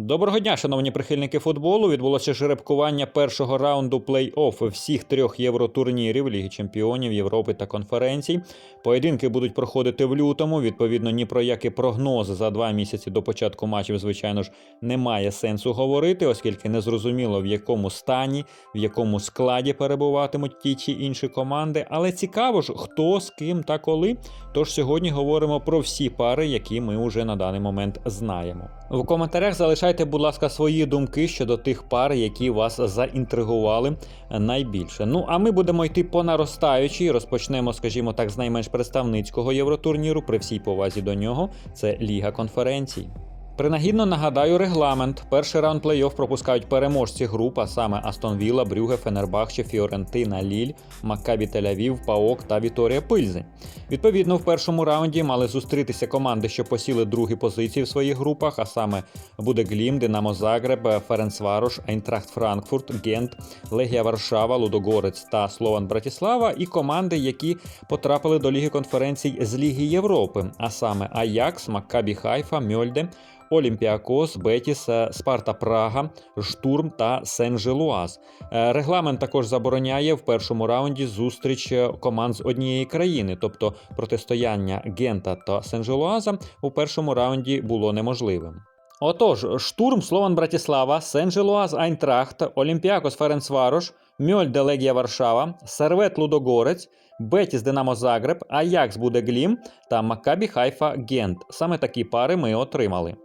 Доброго дня, шановні прихильники футболу. Відбулося жеребкування першого раунду плей-офф всіх трьох євротурнірів Ліги Чемпіонів Європи та конференцій. Поєдинки будуть проходити в лютому. Відповідно, ні про які прогнози за два місяці до початку матчів, звичайно ж, немає сенсу говорити, оскільки не зрозуміло в якому стані, в якому складі перебуватимуть ті чи інші команди. Але цікаво ж, хто з ким та коли. Тож сьогодні говоримо про всі пари, які ми вже на даний момент знаємо. В коментарях залишайте, будь ласка, свої думки щодо тих пар, які вас заінтригували найбільше. Ну а ми будемо йти по наростаючій. Розпочнемо, скажімо так, з найменш представницького євротурніру, при всій повазі до нього. Це Ліга конференцій. Принагідно нагадаю регламент. Перший раунд плей-офф пропускають переможці груп, а саме Астон Вілла, Брюге, Фенербахче, Фіорентина, Ліль, Маккабі Тель-Авів, Паок та Віторія Пильзень. Відповідно, в першому раунді мали зустрітися команди, що посіли другі позиції в своїх групах, а саме Будеглім, Динамо Загреб, Ференцварош, Айнтрахт Франкфурт, Гент, Легія Варшава, Лудогорець та Слован Братіслава, і команди, які потрапили до Ліги конференцій з Ліги Європи, а саме Аякс, Маккабі Хайфа, Мьольде. Олімпіакос, Бетіс, е, Спарта Прага, Штурм та Сен-Желуаз. Е, Регламент також забороняє в першому раунді зустріч е, команд з однієї країни, тобто протистояння Гента та Сен-Желуаза у першому раунді було неможливим. Отож, штурм Слован Братіслава, Сен-Желуаз Айнтрахт, Олімпіакос Ференцварош, Мьольде Легія Варшава, Сервет Лудогорець, Бетіс Динамо Загреб, Аякс Будеглім та Маккабі Хайфа Гент. Саме такі пари ми отримали.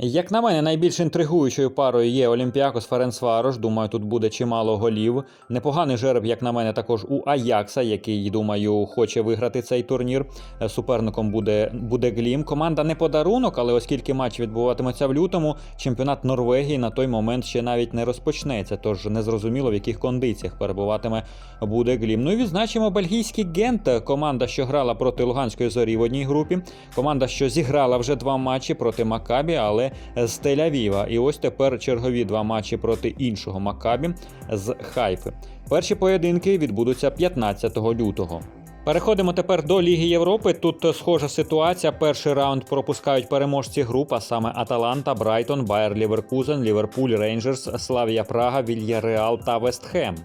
Як на мене, найбільш інтригуючою парою є Олімпіакос Ференцварош. Думаю, тут буде чимало голів. Непоганий жереб, як на мене, також у Аякса, який, думаю, хоче виграти цей турнір. Суперником буде, буде Глім. Команда не подарунок, але оскільки матч відбуватиметься в лютому, чемпіонат Норвегії на той момент ще навіть не розпочнеться. Тож незрозуміло, в яких кондиціях перебуватиме буде Глім. Ну і відзначимо бельгійський Гент, команда, що грала проти Луганської зорі в одній групі. Команда, що зіграла вже два матчі проти Макабі, але з Тель-Авіва. І ось тепер чергові два матчі проти іншого Макабі з Хайфи. Перші поєдинки відбудуться 15 лютого. Переходимо тепер до Ліги Європи. Тут схожа ситуація. Перший раунд пропускають переможці груп, а саме Аталанта, Брайтон, Байер Ліверкузен, Ліверпуль, Рейнджерс, Славія Прага, Вільяреал та Вестхем.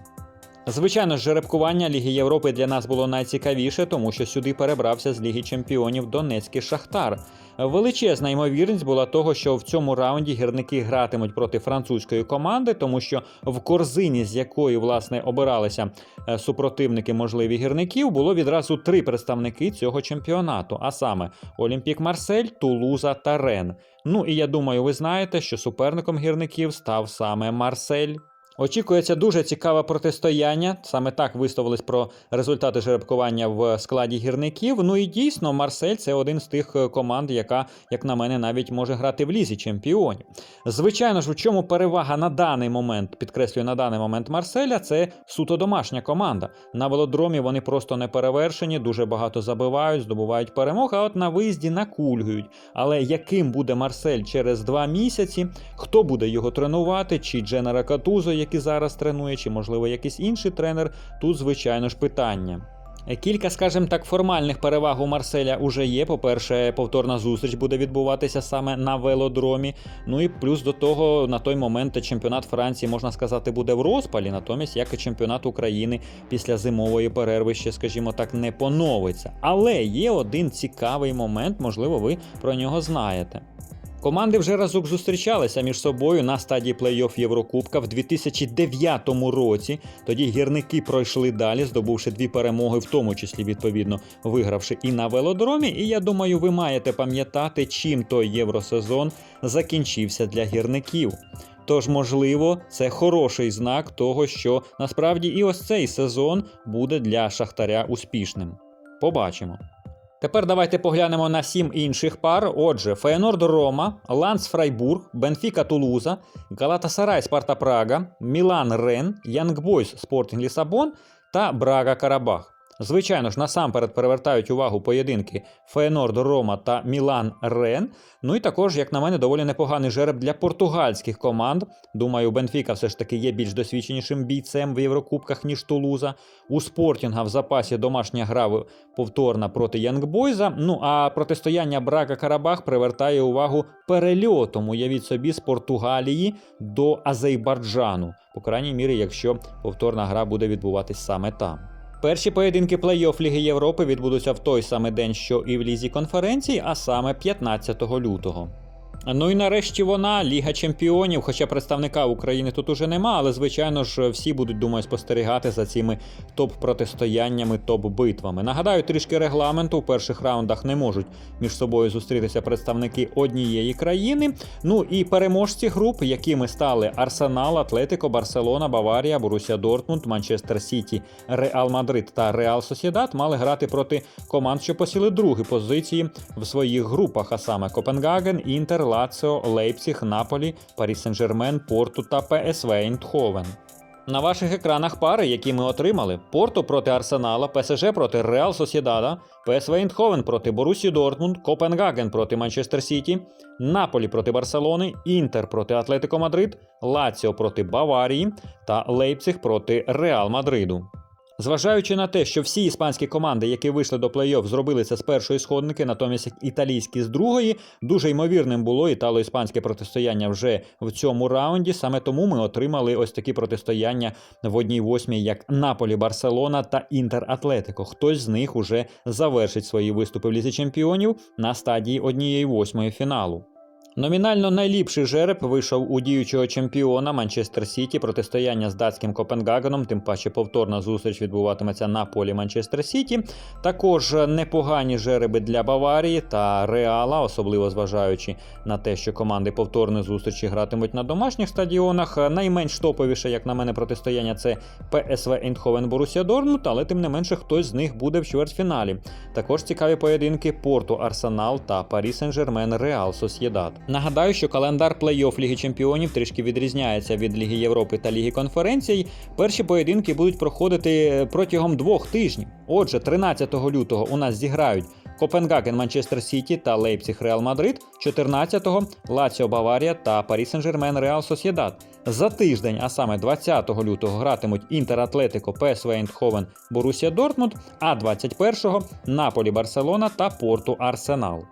Звичайно, жеребкування Ліги Європи для нас було найцікавіше, тому що сюди перебрався з Ліги Чемпіонів Донецький Шахтар. Величезна ймовірність була того, що в цьому раунді гірники гратимуть проти французької команди, тому що в корзині, з якої власне обиралися е, супротивники можливі гірників, було відразу три представники цього чемпіонату: а саме Олімпік Марсель, Тулуза та Рен. Ну і я думаю, ви знаєте, що суперником гірників став саме Марсель. Очікується дуже цікаве протистояння. Саме так висловились про результати жеребкування в складі гірників. Ну і дійсно, Марсель це один з тих е, команд, яка, як на мене, навіть може грати в лізі чемпіонів. Звичайно ж, у чому перевага на даний момент, підкреслюю, на даний момент Марселя, це суто домашня команда. На велодромі вони просто не перевершені, дуже багато забивають, здобувають перемог, а от на виїзді накульгують. Але яким буде Марсель через два місяці? Хто буде його тренувати? Чи Дженера Катузо, який зараз тренує, чи можливо якийсь інший тренер? Тут, звичайно ж, питання. Кілька, скажімо так, формальних переваг у Марселя уже є. По-перше, повторна зустріч буде відбуватися саме на велодромі. Ну і плюс до того, на той момент чемпіонат Франції, можна сказати, буде в розпалі. Натомість, як і чемпіонат України після зимової перерви ще, скажімо так, не поновиться. Але є один цікавий момент, можливо, ви про нього знаєте. Команди вже разок зустрічалися між собою на стадії плей-офф Єврокубка в 2009 році. Тоді гірники пройшли далі, здобувши дві перемоги, в тому числі відповідно вигравши і на велодромі. І я думаю, ви маєте пам'ятати, чим той євросезон закінчився для гірників. Тож, можливо, це хороший знак того, що насправді і ось цей сезон буде для Шахтаря успішним. Побачимо. Тепер давайте поглянемо на сім інших пар. Отже, Феєнорд Рома, Ланс Фрайбург, Бенфіка Тулуза, Галатасарай Спарта Прага, Мілан Рен, Янгбойс Спортінг Лісабон та Брага Карабах. Звичайно ж, насамперед перевертають увагу поєдинки Фейнорд Рома та Мілан Рен. Ну і також, як на мене, доволі непоганий жереб для португальських команд. Думаю, Бенфіка все ж таки є більш досвідченішим бійцем в Єврокубках, ніж Тулуза. У Спортінга в запасі домашня гра повторна проти Янгбойза. Ну а протистояння Брага Карабах привертає увагу перельотом. Уявіть собі з Португалії до Азербайджану. По крайній мірі, якщо повторна гра буде відбуватись саме там. Перші поєдинки плей-офф Ліги Європи відбудуться в той самий день, що і в лізі конференцій, а саме 15 лютого. Ну і нарешті вона Ліга Чемпіонів. Хоча представника України тут уже нема, але звичайно ж всі будуть, думаю, спостерігати за цими топ-протистояннями, топ-битвами. Нагадаю, трішки регламенту в перших раундах не можуть між собою зустрітися представники однієї країни. Ну і переможці груп, якими стали Арсенал, Атлетико, Барселона, Баварія, Борусія Дортмунд, Манчестер Сіті, Реал Мадрид та Реал Сосєдат, мали грати проти команд, що посіли другі позиції в своїх групах, а саме Копенгаген, Інтер, Лаціо, Лейпціг, Наполі, Парі Сен-Жермен, Порту та ПСВ Ейндховен. На ваших екранах пари, які ми отримали: Порту проти Арсенала, ПСЖ проти Реал Сосєдада, ПСВ Ейндховен проти Борусі Дортмунд, Копенгаген проти Манчестер Сіті, Наполі проти Барселони, Інтер проти Атлетико Мадрид, Лаціо проти Баварії та Лейпціг проти Реал Мадриду. Зважаючи на те, що всі іспанські команди, які вийшли до плей-офф, зробили це з першої сходники, натомість італійські з другої, дуже ймовірним було італо-іспанське протистояння вже в цьому раунді. Саме тому ми отримали ось такі протистояння в одній восьмій, як Наполі, Барселона та Інтер Атлетико. Хтось з них уже завершить свої виступи в лізі чемпіонів на стадії однієї восьмої фіналу. Номінально найліпший жереб вийшов у діючого чемпіона Манчестер Сіті протистояння з датським Копенгагеном, тим паче повторна зустріч відбуватиметься на полі Манчестер Сіті. Також непогані жереби для Баварії та Реала, особливо зважаючи на те, що команди повторної зустрічі гратимуть на домашніх стадіонах. Найменш топовіше, як на мене, протистояння це ПСВ Ейндховен Борусія Дормут, але тим не менше хтось з них буде в чвертьфіналі. Також цікаві поєдинки Порту Арсенал та Парі Сен-Жермен Реал Сосєдат. Нагадаю, що календар плей-офф Ліги Чемпіонів трішки відрізняється від Ліги Європи та Ліги конференцій. Перші поєдинки будуть проходити протягом двох тижнів. Отже, 13 лютого у нас зіграють Копенгаген Манчестер Сіті та Лейпціг Реал Мадрид, 14-го Лаціо Баварія та Парі Сен-Жермен Реал Сосєдат. За тиждень, а саме 20 лютого, гратимуть Інтер Атлетико, ПСВ Ейндховен, Борусія Дортмунд, а 21-го Наполі Барселона та Порту Арсенал.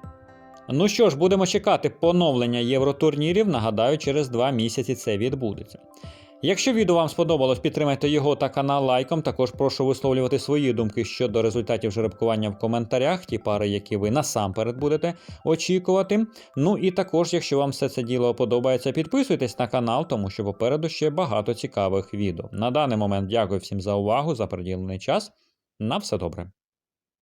Ну що ж, будемо чекати поновлення євротурнірів. Нагадаю, через два місяці це відбудеться. Якщо відео вам сподобалось, підтримайте його та канал лайком. Також прошу висловлювати свої думки щодо результатів жеребкування в коментарях, ті пари, які ви насамперед будете очікувати. Ну і також, якщо вам все це діло подобається, підписуйтесь на канал, тому що попереду ще багато цікавих відео. На даний момент дякую всім за увагу, за приділений час. На все добре.